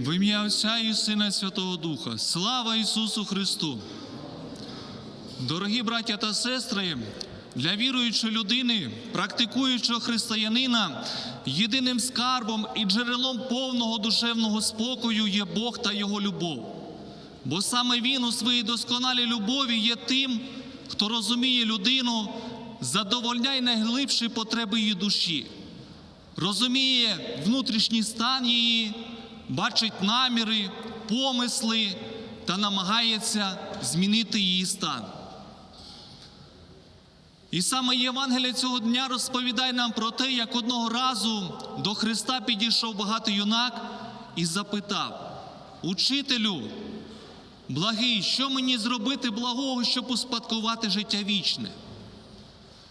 В ім'я Отця і Сина Святого Духа. Слава Ісусу Христу! Дорогі браття та сестри, для віруючої людини, практикуючого християнина, єдиним скарбом і джерелом повного душевного спокою є Бог та Його любов. Бо саме Він у своїй досконалій любові є тим, хто розуміє людину, задовольняє найглибші потреби її душі, розуміє внутрішній стан її, бачить наміри, помисли та намагається змінити її стан. І саме Євангелія цього дня розповідає нам про те, як одного разу до Христа підійшов багатий юнак і запитав: Учителю, благий, що мені зробити благого, щоб успадкувати життя вічне?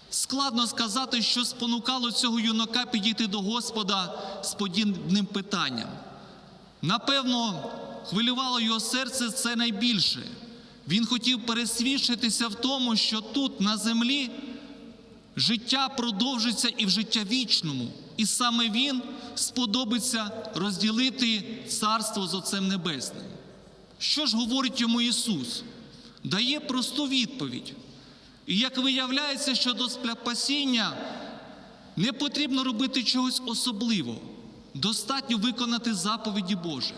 Складно сказати, що спонукало цього юнака підійти до Господа з подібним питанням. Напевно, хвилювало його серце це найбільше. Він хотів пересвідчитися в тому, що тут, на землі, життя продовжиться і в життя вічному, і саме він сподобиться розділити царство з Отцем Небесним. Що ж говорить йому Ісус? Дає просту відповідь. І як виявляється, що до спасіння не потрібно робити чогось особливого, достатньо виконати заповіді Божі.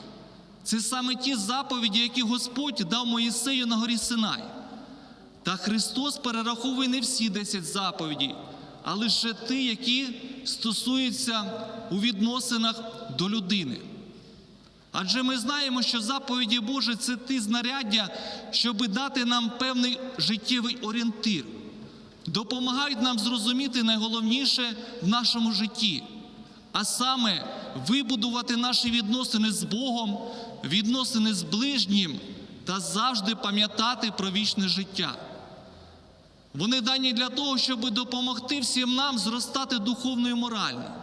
Це саме ті заповіді, які Господь дав Моїсею на горі Синай. Та Христос перераховує не всі 10 заповідей, а лише ті, які стосуються у відносинах до людини. Адже ми знаємо, що заповіді Божі це ті знаряддя, щоб дати нам певний життєвий орієнтир, допомагають нам зрозуміти найголовніше в нашому житті, а саме вибудувати наші відносини з Богом, відносини з ближнім та завжди пам'ятати про вічне життя. Вони дані для того, щоб допомогти всім нам зростати духовно і морально.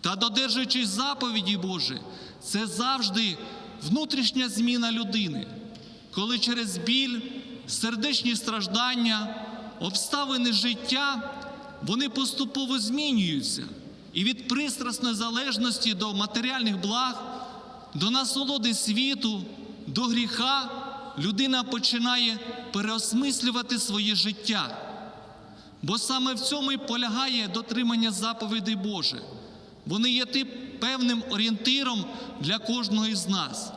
Та додержуючись заповіді Божі, це завжди внутрішня зміна людини, коли через біль, сердечні страждання, обставини життя вони поступово змінюються. І від пристрасної залежності до матеріальних благ, до насолоди світу, до гріха людина починає переосмислювати своє життя. Бо саме в цьому і полягає дотримання заповідей Божих. Вони є тим певним орієнтиром для кожного із нас.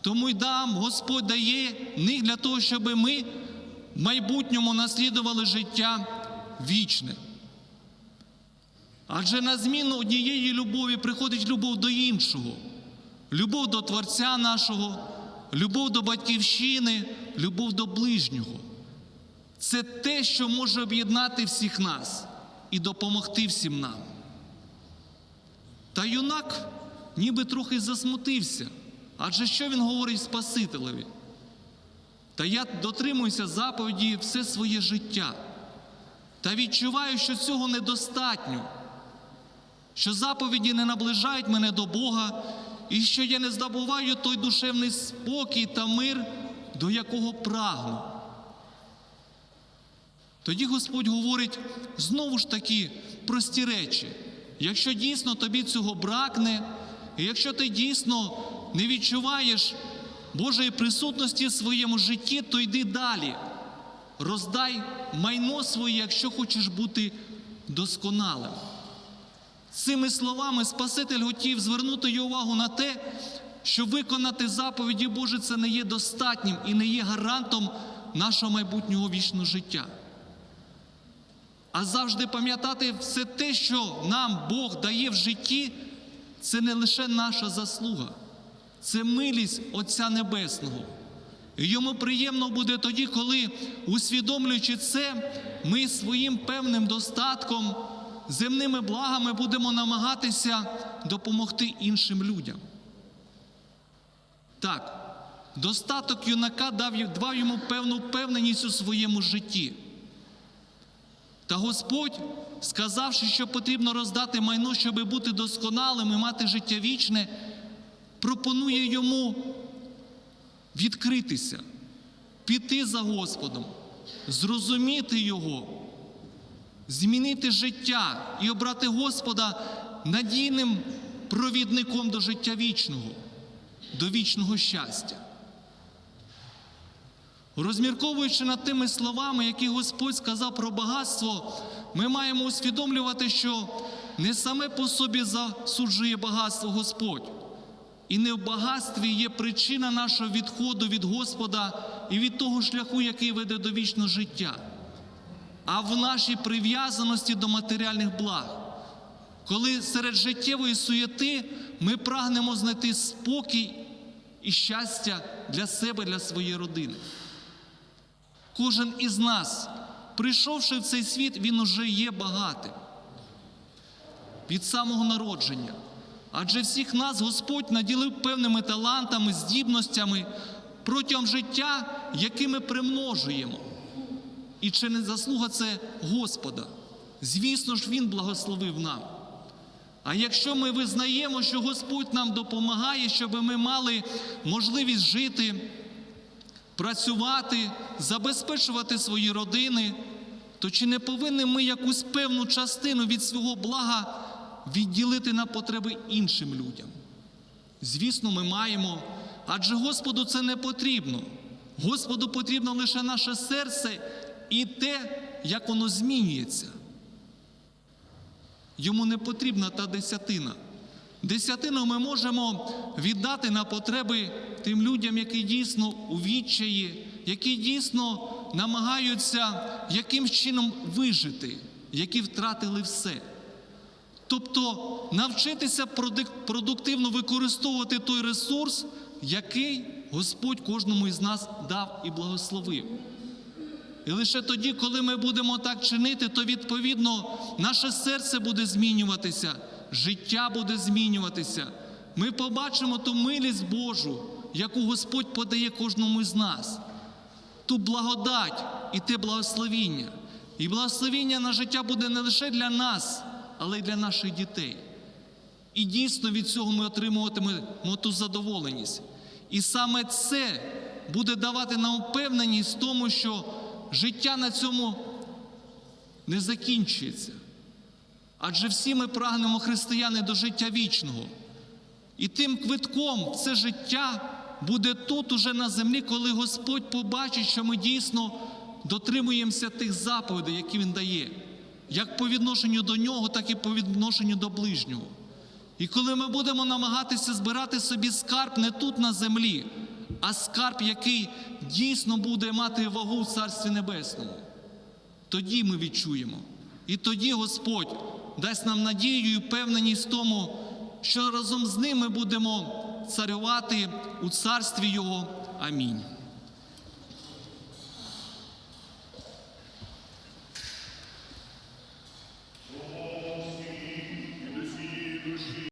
Тому й дам Господь дає них для того, щоб ми в майбутньому наслідували життя вічне. Адже на зміну однієї любові приходить любов до іншого, любов до Творця нашого, любов до батьківщини, любов до ближнього. Це те, що може об'єднати всіх нас і допомогти всім нам. Та юнак ніби трохи засмутився. Адже що він говорить Спасителеві? Та я дотримуюся заповіді все своє життя. Та відчуваю, що цього недостатньо, що заповіді не наближають мене до Бога, і що я не здобуваю той душевний спокій та мир, до якого прагну. Тоді Господь говорить знову ж таки прості речі. Якщо дійсно тобі цього бракне, і якщо ти дійсно не відчуваєш Божої присутності в своєму житті, то йди далі. Роздай майно своє, якщо хочеш бути досконалим. Цими словами Спаситель хотів звернути її увагу на те, що виконати заповіді Божі це не є достатнім і не є гарантом нашого майбутнього вічного життя. А завжди пам'ятати все те, що нам Бог дає в житті, це не лише наша заслуга, це милість Отця Небесного. І йому приємно буде тоді, коли, усвідомлюючи це, ми своїм певним достатком, земними благами будемо намагатися допомогти іншим людям. Так, достаток юнака дав, йому певну впевненість у своєму житті. Та Господь, сказавши, що потрібно роздати майно, щоб бути досконалим і мати життя вічне, пропонує йому відкритися, піти за Господом, зрозуміти Його, змінити життя і обрати Господа надійним провідником до життя вічного. до вічного щастя. Розмірковуючи над тими словами, які Господь сказав про багатство, ми маємо усвідомлювати, що не саме по собі засуджує багатство Господь, і не в багатстві є причина нашого відходу від Господа і від того шляху, який веде до вічного життя, а в нашій прив'язаності до матеріальних благ. Коли серед життєвої суєти ми прагнемо знайти спокій і щастя для себе, для своєї родини. Кожен із нас, прийшовши в цей світ, він уже є багатим від самого народження. Адже всіх нас Господь наділив певними талантами, здібностями протягом життя, які ми примножуємо. І чи не заслуга це Господа? Звісно ж, Він благословив нам. А якщо ми визнаємо, що Господь нам допомагає, щоб ми мали можливість жити, працювати, забезпечувати свої родини, то чи не повинні ми якусь певну частину від свого блага відділити на потреби іншим людям? Звісно, ми маємо, адже Господу це не потрібно. Господу потрібно лише наше серце і те, як воно змінюється. Йому не потрібна та десятина. Десятину ми можемо віддати на потреби тим людям, які дійсно у відчаї, які дійсно намагаються якимсь чином вижити, які втратили все. Тобто навчитися продуктивно використовувати той ресурс, який Господь кожному із нас дав і благословив. І лише тоді, коли ми будемо так чинити, то відповідно наше серце буде змінюватися, життя буде змінюватися. Ми побачимо ту милість Божу, яку Господь подає кожному з нас, ту благодать і те благословіння. І благословіння на життя буде не лише для нас, але й для наших дітей. І дійсно від цього ми отримуватимемо ту задоволеність. І саме це буде давати нам впевненість в тому, що життя на цьому не закінчується. Адже всі ми прагнемо християни до життя вічного. І тим квитком це життя буде тут, уже на землі, коли Господь побачить, що ми дійсно дотримуємося тих заповідей, які Він дає, як по відношенню до нього, так і по відношенню до ближнього. І коли ми будемо намагатися збирати собі скарб не тут на землі, а скарб, який дійсно буде мати вагу в Царстві Небесному, тоді ми відчуємо. І тоді Господь дасть нам надію і впевненість в тому, що разом з ним ми будемо царювати у царстві Його. Амінь.